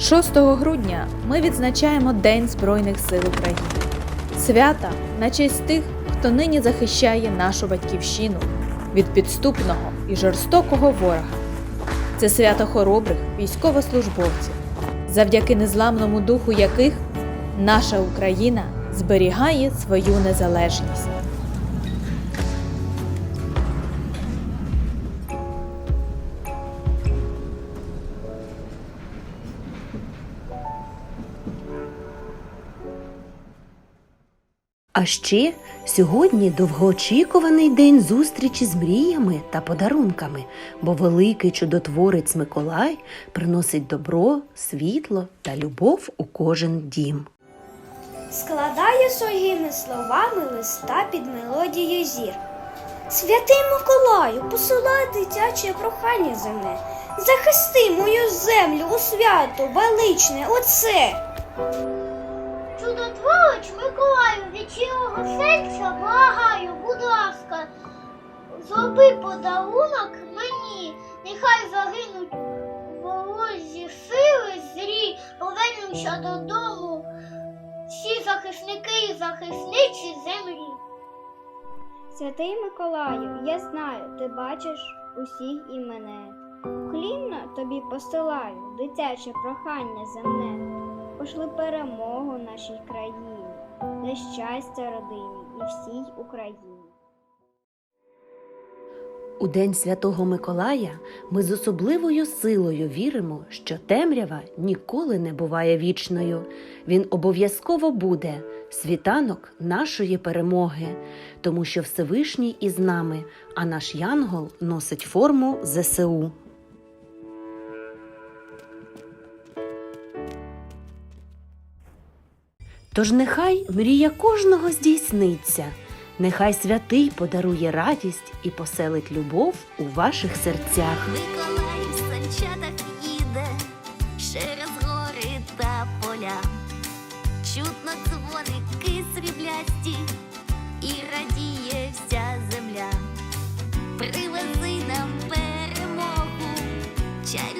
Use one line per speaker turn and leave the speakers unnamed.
6 грудня ми відзначаємо День Збройних сил України. Свята на честь тих, хто нині захищає нашу батьківщину від підступного і жорстокого ворога. Це свято хоробрих військовослужбовців, завдяки незламному духу яких наша Україна зберігає свою незалежність.
А ще сьогодні довгоочікуваний день зустрічі з мріями та подарунками, бо великий чудотворець Миколай приносить добро, світло та любов у кожен дім.
складає своїми словами листа під мелодією зір. Святий Миколаю, посилай дитяче прохання земне. Захисти мою землю у свято величне оце.
Чудотворець Миколаю, від серця благаю, будь ласка, зроби подарунок мені, нехай загинуть ворожі сили зрі, повернемося додому всі захисники і захисниці землі.
Святий Миколаю, я знаю, ти бачиш усіх і мене. Хлінно тобі посилаю дитяче прохання земне. Пошли перемогу нашій країні, на щастя родині і всій Україні.
У День Святого Миколая ми з особливою силою віримо, що темрява ніколи не буває вічною. Він обов'язково буде світанок нашої перемоги, тому що Всевишній із нами, а наш Янгол носить форму ЗСУ. Тож нехай мрія кожного здійсниться, нехай святий подарує радість і поселить любов у ваших серцях.
Миколай в санчатах їде через гори та поля. Чутно дзвоники сріблясті і радіє вся земля. Привези нам перемогу, чарівник наш